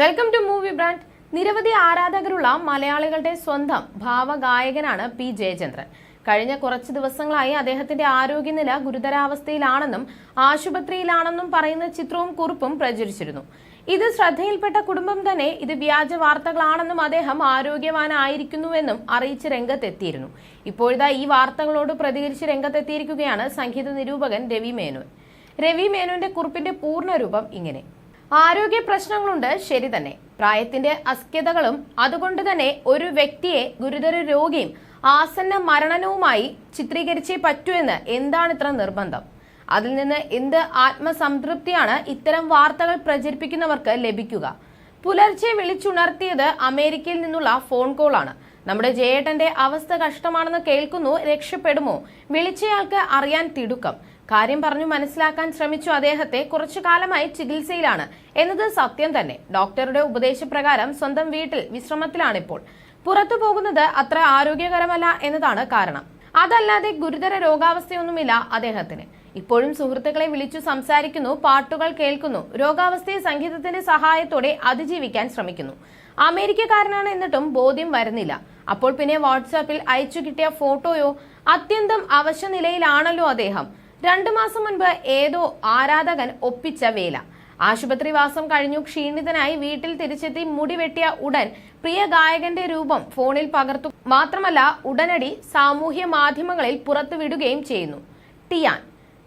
Welcome to movie brand നിരവധി ആരാധകരുള്ള മലയാളികളുടെ സ്വന്തം ഭാവഗായകനാണ് പി ജയചന്ദ്രൻ. കഴിഞ്ഞ കുറച്ച് ദിവസങ്ങളായി അദ്ദേഹത്തിന്റെ ആരോഗ്യനില ഗുരുതരാവസ്ഥയിലാണെന്നും ആശുപത്രിയിലാണെന്നും പറയുന്ന ചിത്രവും കുറിപ്പും പ്രചരിച്ചിരുന്നു. ഇത് ശ്രദ്ധയിൽപ്പെട്ട കുടുംബം തന്നെ ഇത് വ്യാജ വാർത്തകളാണെന്നും അദ്ദേഹം ആരോഗ്യവാനായിരിക്കുന്നുവെന്നും അറിയിച്ച് രംഗത്തെത്തിയിരുന്നു. ഇപ്പോഴത്തെ ഈ വാർത്തകളോട് പ്രതികരിച്ച് രംഗത്തെത്തിയിരിക്കുകയാണ് സംഗീത നിരൂപകൻ രവി മേനോൻ. രവി മേനോന്റെ കുറിപ്പിന്റെ പൂർണരൂപം ഇങ്ങനെ. ആരോഗ്യ പ്രശ്നങ്ങളുണ്ട് ശരി തന്നെ. പ്രായത്തിന്റെ അസ്ക്യതകളും അതുകൊണ്ട് തന്നെ ഒരു വ്യക്തിയെ ഗുരുതര രോഗിയും ആസന്ന മരണനവുമായി ചിത്രീകരിച്ചേ പറ്റൂ എന്ന് എന്താണ് ഇത്ര നിർബന്ധം? അതിൽ നിന്ന് എന്ത് ആത്മസംതൃപ്തിയാണ് ഇത്തരം വാർത്തകൾ പ്രചരിപ്പിക്കുന്നവർക്ക് ലഭിക്കുക? പുലർച്ചെ വിളിച്ചുണർത്തിയത് അമേരിക്കയിൽ നിന്നുള്ള ഫോൺ കോളാണ്. നമ്മുടെ ജയേട്ടന്റെ അവസ്ഥ കഷ്ടമാണെന്ന് കേൾക്കുന്നു രക്ഷപ്പെടുമോ? വിളിച്ചയാൾക്ക് അറിയാൻ തിടുക്കം. കാര്യം പറഞ്ഞു മനസ്സിലാക്കാൻ ശ്രമിച്ചു അദ്ദേഹത്തെ കുറച്ചു കാലമായി ചികിത്സയിലാണ്. എന്നത് സത്യം തന്നെ. ഡോക്ടറുടെ ഉപദേശപ്രകാരം സ്വന്തം വീട്ടിൽ വിശ്രമത്തിലാണിപ്പോൾ. പുറത്തു പോകുന്നത് അത്ര ആരോഗ്യകരമല്ല എന്നതാണ് കാരണം. അതല്ലാതെ ഗുരുതര രോഗാവസ്ഥയൊന്നുമില്ല അദ്ദേഹത്തിന്. ഇപ്പോഴും സുഹൃത്തുക്കളെ വിളിച്ചു സംസാരിക്കുന്നു പാട്ടുകൾ കേൾക്കുന്നു രോഗാവസ്ഥയെ സംഗീതത്തിന്റെ സഹായത്തോടെ അതിജീവിക്കാൻ ശ്രമിക്കുന്നു. അമേരിക്കക്കാരനാണ് എന്നിട്ടും ബോധ്യം വരുന്നില്ല. അപ്പോൾ പിന്നെ വാട്സാപ്പിൽ അയച്ചു കിട്ടിയ ഫോട്ടോയോ അത്യന്തം അവശനിലയിലാണല്ലോ അദ്ദേഹം. രണ്ടു മാസം മുൻപ് ഏതോ ആരാധകൻ ഒപ്പിച്ച വേല. ആശുപത്രിവാസം കഴിഞ്ഞു. ക്ഷീണിതനായി വീട്ടിൽ തിരിച്ചെത്തി മുടി വെട്ടിയ ഉടൻ പ്രിയ ഗായകന്റെ രൂപം ഫോണിൽ പകർത്തു. മാത്രമല്ല ഉടനടി സാമൂഹ്യ മാധ്യമങ്ങളിൽ പുറത്തുവിടുകയും ചെയ്യുന്നു. ടിയാൻ.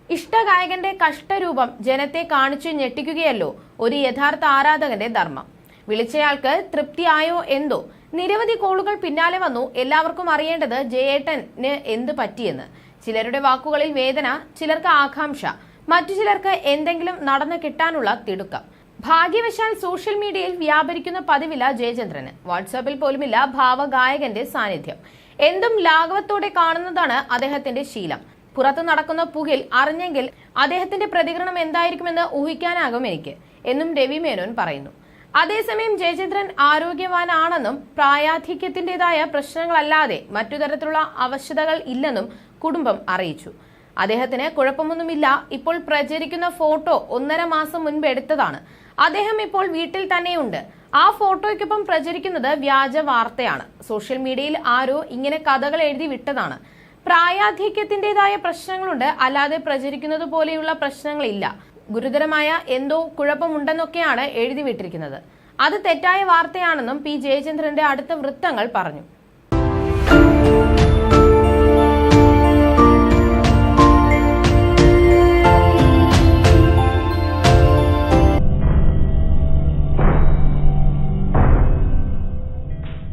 ഇഷ്ടഗായകന്റെ കഷ്ടരൂപം ജനത്തെ കാണിച്ചു ഞെട്ടിക്കുകയല്ലോ. ഒരു യഥാർത്ഥ ആരാധകന്റെ ധർമ്മം. വിളിച്ചയാൾക്ക് തൃപ്തിയായോ എന്തോ? നിരവധി കോളുകൾ പിന്നാലെ വന്നു. എല്ലാവർക്കും അറിയേണ്ടത് ജയേട്ടന് എന്ത് പറ്റിയെന്ന്. ചിലരുടെ വാക്കുകളിൽ വേദന ചിലർക്ക് ആകാംക്ഷ. മറ്റു ചിലർക്ക് എന്തെങ്കിലും നടന്നു കിട്ടാനുള്ള തിടുക്കം. ഭാഗ്യവശാൽ സോഷ്യൽ മീഡിയയിൽ വ്യാപരിക്കുന്ന പതിവില്ല ജയചന്ദ്രന്. വാട്സാപ്പിൽ പോലുമില്ല ഭാവഗായകന്റെ സാന്നിധ്യം. എന്തും ലാഘവത്തോടെ കാണുന്നതാണ് അദ്ദേഹത്തിന്റെ ശീലം. പുറത്തു നടക്കുന്ന പുകിൽ അറിഞ്ഞെങ്കിൽ അദ്ദേഹത്തിന്റെ പ്രതികരണം എന്തായിരിക്കുമെന്ന് ഊഹിക്കാനാകും എനിക്ക് എന്നും രവി മേനോൻ പറയുന്നു. അതേസമയം ജയചന്ദ്രൻ ആരോഗ്യവാനാണെന്നും പ്രായാധിക്യത്തിന്റേതായ പ്രശ്നങ്ങളല്ലാതെ മറ്റു തരത്തിലുള്ള അവശതകൾ ഇല്ലെന്നും കുടുംബം അറിയിച്ചു. അദ്ദേഹത്തിന് കുഴപ്പമൊന്നുമില്ല. ഇപ്പോൾ പ്രചരിക്കുന്ന ഫോട്ടോ ഒന്നര മാസം മുൻപ് എടുത്തതാണ്. അദ്ദേഹം ഇപ്പോൾ വീട്ടിൽ തന്നെയുണ്ട്. ആ ഫോട്ടോയ്ക്കൊപ്പം പ്രചരിക്കുന്നത് വ്യാജ വാർത്തയാണ്. സോഷ്യൽ മീഡിയയിൽ ആരോ ഇങ്ങനെ കഥകൾ എഴുതി വിട്ടതാണ്. പ്രായാധിക്യത്തിന്റേതായ പ്രശ്നങ്ങളുണ്ട്. അല്ലാതെ പ്രചരിക്കുന്നത് പോലെയുള്ള പ്രശ്നങ്ങളില്ല. ഗുരുതരമായ എന്തോ കുഴപ്പമുണ്ടെന്നൊക്കെയാണ് എഴുതി വിട്ടിരിക്കുന്നത്. അത് തെറ്റായ വാർത്തയാണെന്നും പി. ജയചന്ദ്രന്റെ അടുത്ത വൃത്തങ്ങൾ പറഞ്ഞു.